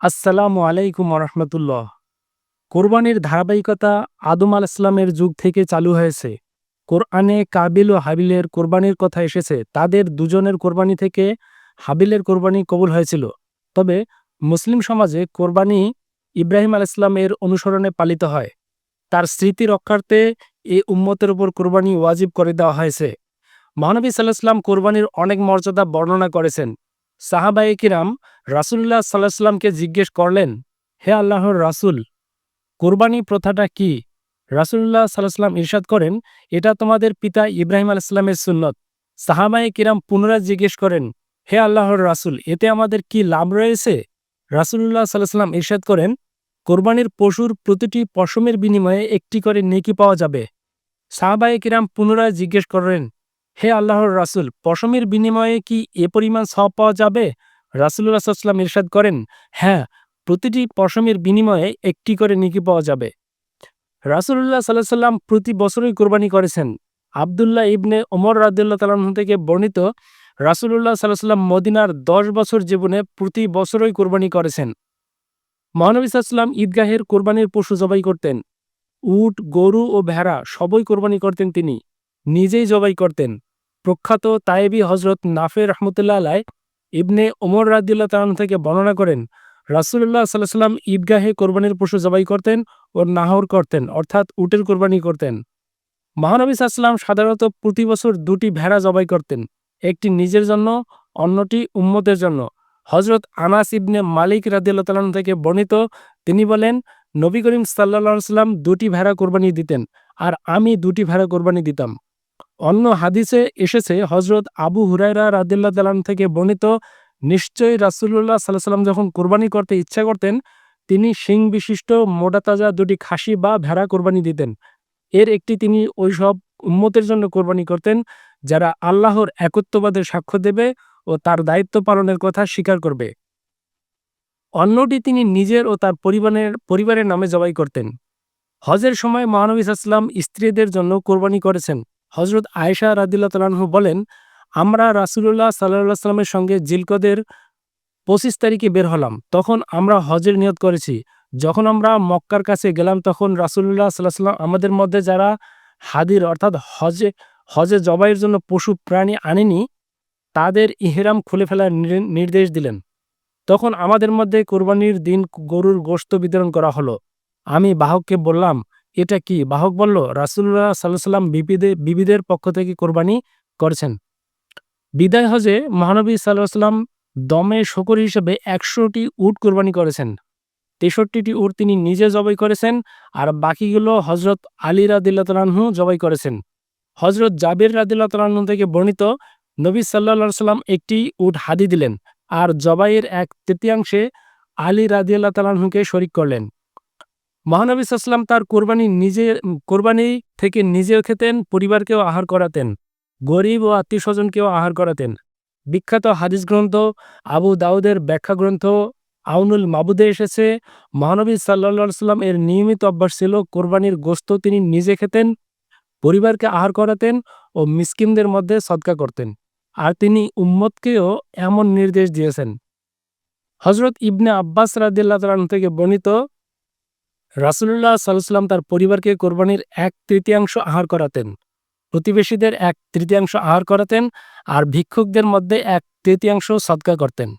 আসসালামু আলাইকুম রহমতুল্লাহ কোরবানির ধারাবাহিকতা আদম আল ইসলামের যুগ থেকে চালু হয়েছে। কোরআনে কাবিল ও হাবিলের কোরবানির কথা এসেছে। তাদের দুজনের কোরবানি থেকে হাবিলের কোরবানি কবুল হয়েছিল। তবে মুসলিম সমাজে কোরবানি ইব্রাহিম আল ইসলামের অনুসরণে পালিত হয়। তার স্মৃতি রক্ষার্থে এই উম্মতের উপর কোরবানি ওয়াজিব করে দেওয়া হয়েছে। মহানবী সাল্লাহাম কোরবানির অনেক মর্যাদা বর্ণনা করেছেন। সাহাবায়ে কিরাম রাসুল্লাহ সাল্লাহ সাল্লামকে জিজ্ঞেস করলেন, হে আল্লাহর রাসুল, কোরবানি প্রথাটা কি? রাসুল্লাহ সাল্লাহ সাল্লাম ইরশাদ করেন, এটা তোমাদের পিতা ইব্রাহিম আল ইসলামের সুন্নত। সাহাবায়ে কিরাম পুনরায় জিজ্ঞেস করেন, হে আল্লাহর রাসুল, এতে আমাদের কি লাভ রয়েছে? রাসুল্লাহ সাল্লাহ সাল্লাম ইরশাদ করেন, কোরবানির পশুর প্রতিটি পশমের বিনিময়ে একটি করে নেকি পাওয়া যাবে। সাহাবায়ে কিরাম পুনরায় জিজ্ঞেস করেন, হে আল্লাহর রাসুল, পশমের বিনিময়ে কি এ পরিমাণ সব পাওয়া যাবে? রাসুল্লাহ সাল্লাম ইরশাদ করেন হ্যাঁ প্রতিটি পশমের বিনিময়ে একটি করে নিকি পাওয়া যাবে। রাসুল্লাহ সাল্লাহ সাল্লাম প্রতি বছরই কোরবানি করেছেন। আবদুল্লাহ ইবনে ওমর রাদুল্লাহ তালাহ থেকে বর্ণিত রাসুল্লাহ সাল্লাহ সাল্লাম মদিনার দশ বছর জীবনে প্রতি বছরই কোরবানি করেছেন। মহানবী সাল্লাম ঈদগাহের কোরবানির পশু জবাই করতেন। উট, গরু ও ভেড়া সবই কোরবানি করতেন তিনি, নিজেই জবাই করতেন। প্রখ্যাত তায়েবি হজরত নাফে রহমতুল্লাহ আলাই ইবনে ওমর রাদিল্লাহ তালাম থেকে বর্ণনা করেন রাসুল্লাহ সাল্লাহ সাল্লাম ঈদগাহে কোরবানির পশু জবাই করতেন ও নাহর করতেন, অর্থাৎ উটের কোরবানি করতেন। মহানবী সাল্লাম সাধারণত প্রতি বছর দুটি ভেড়া জবাই করতেন, একটি নিজের জন্য, অন্যটি উম্মতের জন্য। হজরত আনাস ইবনে মালিক রাদিল্লাহ থেকে বর্ণিত, তিনি বলেন, নবী করিম সাল্লা সাল্লাম দুটি ভেড়া কোরবানি দিতেন, আর আমি দুটি ভেড়া কোরবানি দিতাম। অন্য হাদিসে এসেছে হজরত আবু হুরাইরা রাদিল্লা তালাম থেকে বর্ণিত, নিশ্চয়ই রাসুল্লাহ সাল্লাহ সাল্লাম যখন কোরবানি করতে ইচ্ছা করতেন, তিনি শিং বিশিষ্ট মোটাতাজা দুটি খাসি বা ভেড়া কোরবানি দিতেন। এর একটি তিনি ওই সব উম্মতের জন্য কোরবানি করতেন, যারা আল্লাহর একত্ববাদের সাক্ষ্য দেবে ও তার দায়িত্ব পালনের কথা স্বীকার করবে। অন্যটি তিনি নিজের ও তার পরিবারের পরিবারের নামে জবাই করতেন। হজের সময় মহানবী সাল্লাম স্ত্রীদের জন্য কোরবানি করেছেন। হজরত আয়েশা রাদিল্লা তালাহু বলেন, আমরা রাসুল্লাহ সাল্লাহ সাল্লামের সঙ্গে জিলকদের পঁচিশ তারিখে বের হলাম। তখন আমরা হজের নিয়ত করেছি। যখন আমরা মক্কার কাছে গেলাম, তখন রাসুল্লাহ সাল্লাহ সাল্লাম আমাদের মধ্যে যারা হাদির অর্থাৎ হজে হজে জবাইয়ের জন্য পশু প্রাণী আনেনি, তাদের ইহেরাম খুলে ফেলার নির্দেশ দিলেন। তখন আমাদের মধ্যে কোরবানির দিন গরুর গোস্ত বিতরণ করা হলো। আমি বাহককে বললাম এটা কি? বাহক বলল রাসুল্লাহ সাল্লাহ সাল্লাম বিবিদের বিবিদের পক্ষ থেকে কোরবানি করেছেন। বিদায় হজে মহানবী সাল্লাহ সাল্লাম দমে শকর হিসেবে একশোটি উট কোরবানি করেছেন। তেষট্টিটি উট তিনি নিজে জবাই করেছেন আর বাকিগুলো হজরত আলী রাদিল্লা তালাহু জবাই করেছেন। হজরত জাবির রাদিল্লা তালাহু থেকে বর্ণিত, নবী সাল্লা সাল্লাম একটি উট হাদি দিলেন আর জবাইয়ের এক তৃতীয়াংশে আলী রাদিয়াল্লাহ তালাহুকে শরিক করলেন। মহানবী সাল্লাম তার কোরবানি নিজে, কোরবানি থেকে নিজেও খেতেন, পরিবারকেও আহার করাতেন, গরিব ও আত্মীয় স্বজনকেও আহার করাতেন। বিখ্যাত হাদিস গ্রন্থ আবু দাউদের ব্যাখ্যা গ্রন্থ আউনুল মাবুদে এসেছে। মহানবী সাল্লা সাল্লাম এর নিয়মিত অভ্যাস ছিল কোরবানির গোস্ত তিনি নিজে খেতেন, পরিবারকে আহার করাতেন ও মিসকিমদের মধ্যে সদকা করতেন। আর তিনি উম্মতকেও এমন নির্দেশ দিয়েছেন। হজরত ইবনে আব্বাস রাদিল্লাহ তালান থেকে বর্ণিত রাসুল্লাহ সাল্লাম তার পরিবারকে কোরবানির এক তৃতীয়াংশ আহার করাতেন। প্রতিবেশীদের এক তৃতীয়াংশ আহার করাতেন আর ভিক্ষুকদের মধ্যে এক তৃতীয়াংশ সৎকা করতেন।